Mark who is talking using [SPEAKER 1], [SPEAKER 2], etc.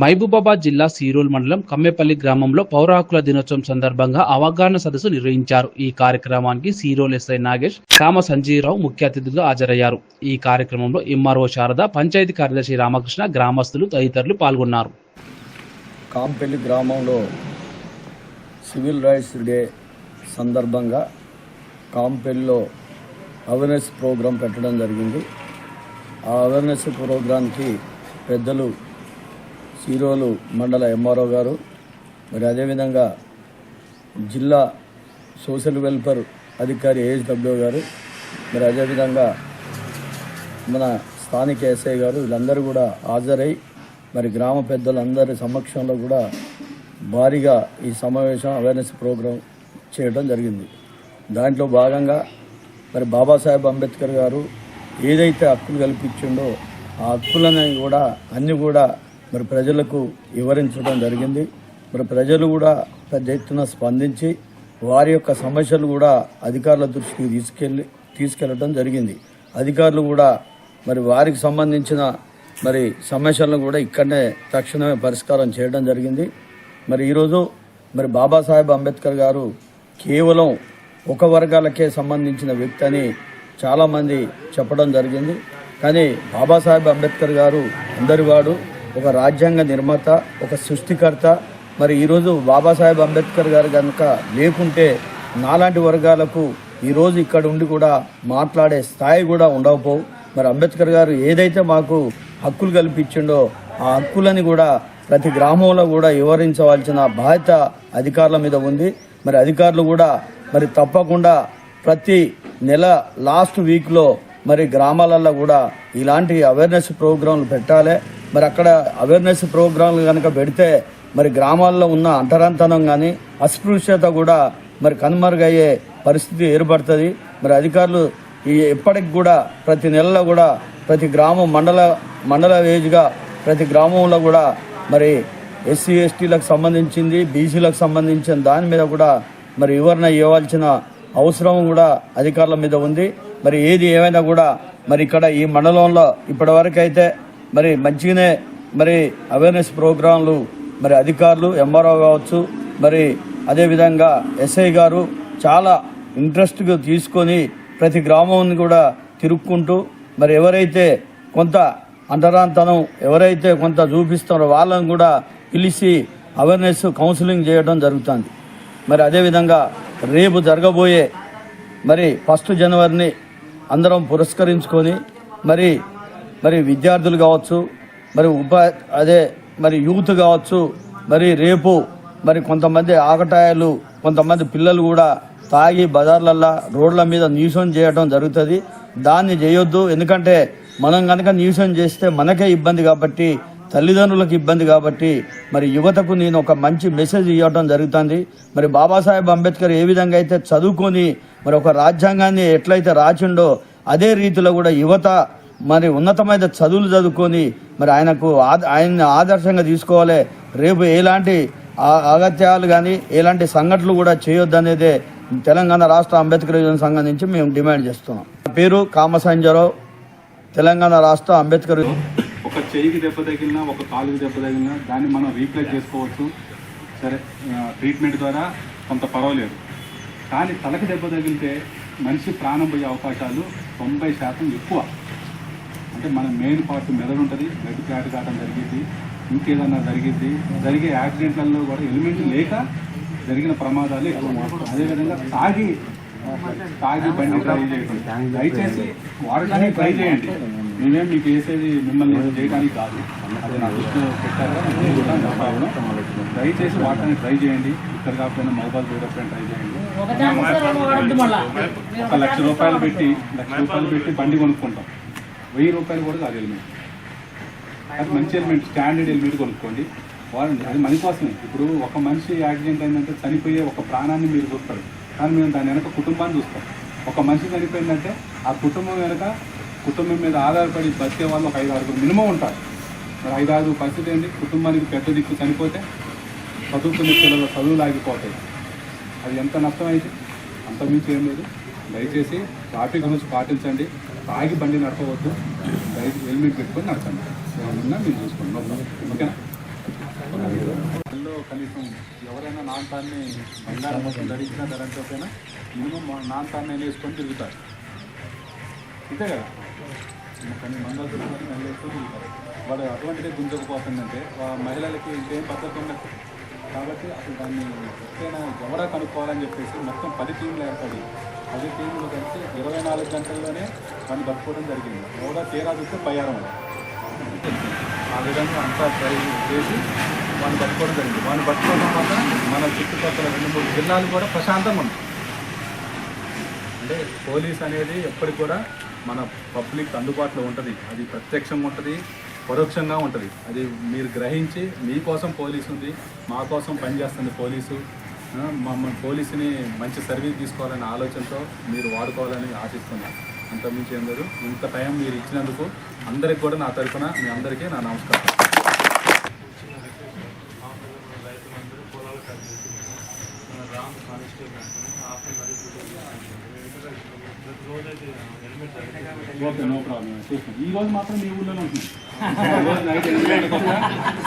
[SPEAKER 1] మహబూబాబాద్ జిల్లా సీరోల్ మండలం కమ్మేపల్లి గ్రామంలో పౌర హక్కుల దినోత్సవం సందర్భంగా అవగాహన సదస్సు నిర్వహించారు. ఈ కార్యక్రమానికి సీరోల్ ఎస్ఐ నాగేష్ కామ సంజీవరావు ముఖ్య అతిథులుగా హాజరయ్యారు. ఈ కార్యక్రమంలో ఎంఆర్ఓ శారద పంచాయతీ కార్యదర్శి రామకృష్ణ గ్రామస్తులు తదితరులు పాల్గొన్నారు.
[SPEAKER 2] కాంపెల్లి గ్రామంలో సివిల్ రైట్స్ డే సందర్భంగా కాంపెల్లిలో అవేర్నెస్ ప్రోగ్రాం పెట్టడం జరిగింది. ఆ అవేర్నెస్ ప్రోగ్రాంకి పెద్దలు సీరోలు మండల ఎంఆర్ఓ గారు మరి అదేవిధంగా జిల్లా సోషల్ వెల్ఫేర్ అధికారి ఏఎస్డబ్ల్యూ గారు మరి అదేవిధంగా మన స్థానిక ఎస్ఐ గారు వీళ్ళందరూ కూడా హాజరై మరి గ్రామ పెద్దలందరి సమక్షంలో కూడా భారీగా ఈ సమావేశం అవేర్నెస్ ప్రోగ్రాం చేయడం జరిగింది. దాంట్లో భాగంగా మరి బాబాసాహెబ్ అంబేద్కర్ గారు ఏదైతే హక్కులు కల్పించిండో ఆ హక్కులని కూడా అన్నీ కూడా మరి ప్రజలకు వివరించడం జరిగింది. మరి ప్రజలు కూడా పెద్ద ఎత్తున స్పందించి వారి యొక్క సమస్యలు కూడా అధికారుల దృష్టికి తీసుకెళ్ళి తీసుకెళ్ళడం జరిగింది. అధికారులు కూడా మరి వారికి సంబంధించిన మరి సమస్యలను కూడా ఇక్కడనే తక్షణమే పరిష్కారం చేయడం జరిగింది. మరి ఈరోజు మరి బాబాసాహెబ్ అంబేద్కర్ గారు కేవలం ఒక వర్గాలకే సంబంధించిన వ్యక్తి అని చాలామంది చెప్పడం జరిగింది. కానీ బాబాసాహెబ్ అంబేద్కర్ గారు అందరివాడు. ఒక రాజ్యాంగ నిర్మాత ఒక సృష్టికర్త మరి ఈరోజు బాబాసాహెబ్ అంబేద్కర్ గారు కనుక లేకుంటే నాలాంటి వర్గాలకు ఈరోజు ఇక్కడ ఉండి కూడా మాట్లాడే స్థాయి కూడా ఉండకపోవు. మరి అంబేద్కర్ గారు ఏదైతే మాకు హక్కులు కల్పించిండో ఆ హక్కులని కూడా ప్రతి గ్రామంలో కూడా వివరించవలసిన బాధ్యత అధికారుల మీద ఉంది. మరి అధికారులు కూడా మరి తప్పకుండా ప్రతి నెల లాస్ట్ వీక్లో మరి గ్రామాలలో కూడా ఇలాంటి అవేర్నెస్ ప్రోగ్రాంలు పెట్టాలి. మరి అక్కడ అవేర్నెస్ ప్రోగ్రాంలు కనుక పెడితే మరి గ్రామాల్లో ఉన్న అంటరాంతనం కానీ అస్పృశ్యత కూడా మరి కనుమరుగయ్యే పరిస్థితి ఏర్పడుతుంది. మరి అధికారులు ఈ ఎప్పటికి కూడా ప్రతి నెలలో కూడా ప్రతి గ్రామం మండల మండల వేజ్గా ప్రతి గ్రామంలో కూడా మరి ఎస్సీ ఎస్టీలకు సంబంధించింది బీసీలకు సంబంధించిన దాని మీద కూడా మరి వివరణ ఇవ్వాల్సిన అవసరం కూడా అధికారుల మీద ఉంది. మరి ఏది ఏమైనా కూడా మరి ఇక్కడ ఈ మండలంలో ఇప్పటివరకు అయితే మరి మంచిగానే మరి అవేర్నెస్ ప్రోగ్రాంలు మరి అధికారులు ఎంఆర్ఓ కావచ్చు మరి అదేవిధంగా ఎస్ఐ గారు చాలా ఇంట్రెస్ట్గా తీసుకొని ప్రతి గ్రామాన్ని కూడా తిరుక్కుంటూ మరి ఎవరైతే కొంత అంటరాంతనం ఎవరైతే కొంత చూపిస్తారో వాళ్ళని కూడా పిలిచి అవేర్నెస్ కౌన్సిలింగ్ చేయడం జరుగుతుంది. మరి అదేవిధంగా రేపు జరగబోయే మరి ఫస్ట్ జనవరిని అందరం పురస్కరించుకొని మరి మరి విద్యార్థులు కావచ్చు మరి ఉపా అదే మరి యూత్ కావచ్చు మరి రేపు మరి కొంతమంది ఆకటాయలు కొంతమంది పిల్లలు కూడా తాగి బజార్లల్లా రోడ్ల మీద న్యూసం చేయడం జరుగుతుంది. దాన్ని చేయొద్దు. ఎందుకంటే మనం కనుక న్యూసం చేస్తే మనకే ఇబ్బంది కాబట్టి తల్లిదండ్రులకు ఇబ్బంది కాబట్టి మరి యువతకు నేను ఒక మంచి మెసేజ్ ఇవ్వడం జరుగుతుంది. మరి బాబాసాహెబ్ అంబేద్కర్ ఏ విధంగా అయితే చదువుకొని మరి ఒక రాజ్యాంగాన్ని ఎట్లయితే రాచిండో అదే రీతిలో కూడా యువత మరి ఉన్నతమైన చదువులు చదువుకొని మరి ఆయనకు ఆయన్ని ఆదర్శంగా తీసుకోవాలి. రేపు ఎలాంటి అగత్యాలు కానీ ఎలాంటి సంఘటనలు కూడా చేయొద్దనేదే తెలంగాణ రాష్ట్ర అంబేద్కర్ యువజన సంఘం నుంచి మేము డిమాండ్ చేస్తున్నాం. నా పేరు కామసంజరావు. తెలంగాణ రాష్ట్ర అంబేద్కర్
[SPEAKER 3] ఒక చెయ్యికి దెబ్బ తగిలినా ఒక కాలుకి దెబ్బ తగిలినా దాన్ని మనం రీప్లేస్ చేసుకోవచ్చు. సరే ట్రీట్మెంట్ ద్వారా కొంత పర్వాలేదు. కానీ తలకి దెబ్బ తగిలితే మనిషి ప్రాణం పోయే అవకాశాలు తొంభై శాతం ఎక్కువ. అంటే మన మెయిన్ పార్ట్ మెదడు ఉంటుంది. బ్లడ్ క్లాట్ కావడం జరిగింది. ఇంకేదన్నా జరిగింది. జరిగే యాక్సిడెంట్లలో కూడా ఎలిమెంట్ లేక జరిగిన ప్రమాదాలు ఎక్కువ అదేవిధంగా తాగి తాగి బండి డ్రైవ్ చేయడం దయచేసి వాడటానికి ట్రై చేయండి. మేమేం మీకు వేసేది మిమ్మల్ని చేయడానికి కాదు. అది నా దృష్టిలో పెట్టారు దయచేసి వాడటానికి ట్రై చేయండి. ఇక్కడ కాకపోయినా మొబైల్ చూడకపోయినా ట్రై చేయండి. ఒక లక్ష రూపాయలు పెట్టి లక్ష రూపాయలు పెట్టి బండి కొనుక్కుంటాం. వెయ్యి రూపాయలు కూడా కాదు హెల్మెట్ అది మంచి హెల్మెట్ స్టాండర్డ్ హెల్మెట్ కొనుక్కోండి. వాడండి అది మన కోసమే. ఇప్పుడు ఒక మనిషి యాక్సిడెంట్ అయిందంటే చనిపోయే ఒక ప్రాణాన్ని మీరు చూస్తారు. కానీ మేము దాని వెనక కుటుంబాన్ని చూస్తాం. ఒక మనిషి చనిపోయిందంటే ఆ కుటుంబం వెనక కుటుంబం మీద ఆధారపడి బతికే వాళ్ళు ఒక ఐదు ఆరుగురు మినిమం ఉంటారు. మరి ఐదు ఆరు పరిస్థితి ఏంటి? కుటుంబానికి పెద్ద దిక్కు చనిపోతే చదువుకున్న పిల్లలు చదువులు ఆగిపోతాయి. అది ఎంత నష్టం అయితే అంత మించి ఏం లేదు. దయచేసి ట్రాఫిక్ రూల్స్ పాటించండి. తాగి బండి నడపవద్దు. బయట హెల్మెట్ పెట్టుకొని నడపండి. ఏమన్నా మీరు చూసుకోండి. ఓకేనా? అందులో కనీసం ఎవరైనా నాంతాన్ని బంగారం మొత్తం ధరించినా ధరించకపోయినా మినిమం నాంతాన్ని వేసుకొని తిరుగుతారు. అంతే కదా? కానీ మంగళసూత్రం వెళ్ళేస్తూ తిరుగుతారు. వాడు అటువంటిదే గుంజకపోతుందంటే మహిళలకి ఇంకేం పద్ధతి ఉండదు. కాబట్టి అసలు దాన్ని ఎక్కడైనా ఎవరా కనుక్కోవాలని చెప్పేసి మొత్తం పది టీంలు ఏర్పడి పది టీంలు కలిసి ఇరవై నాలుగు గంటల్లోనే పని పట్టుకోవడం జరిగింది. ఎవరా తీరా చూస్తే పయ్యారం ఆ విధంగా అంతా ట్రై చేసి వాళ్ళు పట్టుకోవడం జరిగింది. వాళ్ళు పట్టుకోవడం వల్ల మన చుట్టుపక్కల రెండు మూడు జిల్లాలు కూడా ప్రశాంతంగా ఉంటాయి అంటే పోలీస్ అనేది ఎప్పటికి కూడా మన పబ్లిక్ అందుబాటులో ఉంటుంది. అది ప్రత్యక్షంగా ఉంటుంది పరోక్షంగా ఉంటుంది. అది మీరు గ్రహించి మీకోసం పోలీసు ఉంది మా కోసం పనిచేస్తుంది పోలీసు. మమ్మల్ని పోలీసుని మంచి సర్వీస్ తీసుకోవాలనే ఆలోచనతో మీరు వాడుకోవాలని ఆశిస్తున్నాను అంతకుమించి ఏం లేదు. ఇంత టైం మీరు ఇచ్చినందుకు అందరికి కూడా నా తరఫున మీ అందరికీ నా నమస్కారం. ఓకే నో ప్రాబ్లం చూస్తాను ఈ రోజు మాత్రం మీ ఊళ్ళోనే ఉంటుంది